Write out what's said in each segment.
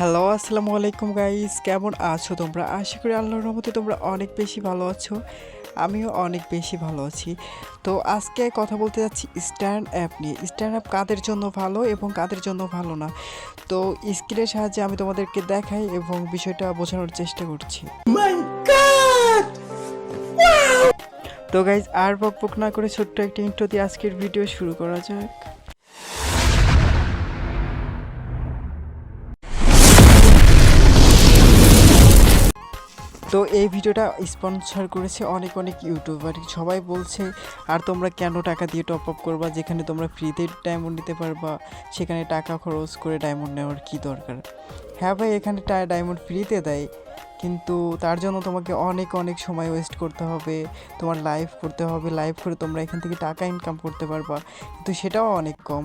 Hello আসসালামু আলাইকুম guys কেমন আছো তোমরা? আশা করি আল্লাহর রহমতে তোমরা অনেক বেশি ভালো আছো আমিও অনেক বেশি ভালো আছি। তো আজকে কথা বলতে যাচ্ছি স্ট্যান্ড অ্যাপ নিয়ে। স্ট্যান্ড অ্যাপ কাদের জন্য ভালো এবং কাদের জন্য ভালো না? তো স্ক্রিনের সাহায্যে আমি তোমাদেরকে দেখাই এবং বিষয়টা বোঝানোর চেষ্টা করছি। তো গাইজ আর বক বক না করে ছোট্ট একটা ইন্ট্রো দিয়ে আজকের ভিডিও শুরু করা যাক। তো এই ভিডিওটা স্পন্সর করেছে অনেক অনেক ইউটিউবার। সবাই বলছে, আর তোমরা কেন টাকা দিয়ে টপ আপ করবা? যেখানে তোমরা ফ্রিতে ডায়মন্ড নিতে পারবা, সেখানে টাকা খরচ করে ডায়মন্ড নেওয়ার কী দরকার? হ্যাঁ ভাই, এখানে ডায়মন্ড ফ্রিতে দেয়, কিন্তু তার জন্য তোমাকে অনেক অনেক সময় ওয়েস্ট করতে হবে। তোমার লাইভ করতে হবে। লাইভ করে তোমরা এখান থেকে টাকা ইনকাম করতে পারবা। কিন্তু সেটাও অনেক কম।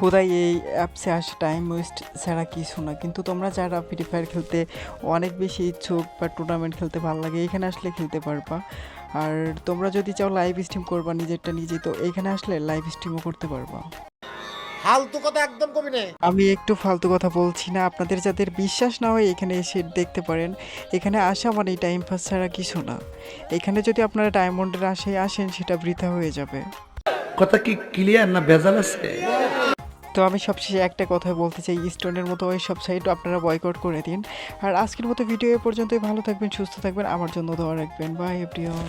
খোদাই এই অ্যাপসে আসে টাইম ওয়েস্ট ছাড়া কিছু না। কিন্তু তোমরা যারা ফ্রি ফায়ার খেলতে অনেক বেশি ইচ্ছুক বা টুর্নামেন্ট খেলতে ভালো লাগে এখানে আসলে খেলতে পারবা। আর তোমরা যদি চাও লাইভ স্ট্রিম করবা নিজেরটা নিজে তো এখানে আসলে লাইভ স্ট্রিমও করতে পারবা। ফালতু কথা একদম কবি নে। আমি একটু ফালতু কথা বলছি না আপনাদের যাদের বিশ্বাস না হয় এখানে এসে দেখতে পারেন। এখানে আসা মানে টাইম পাস ছাড়া কিছু না। এখানে যদি আপনারা ডায়মন্ডের আশায় আসেন সেটা বৃথা হয়ে যাবে। কথা কি ক্লিয়ার না ভেজাল আছে? তো আমি সবশেষে একটা কথা বলতে চাই স্টোনের মতো ওই সব সাইট আপনারা বয়কট করে দিন। আর আজকের মতো ভিডিও এ পর্যন্তই ভালো থাকবেন, সুস্থ থাকবেন, আমার জন্য দোয়া রাখবেন। By everyone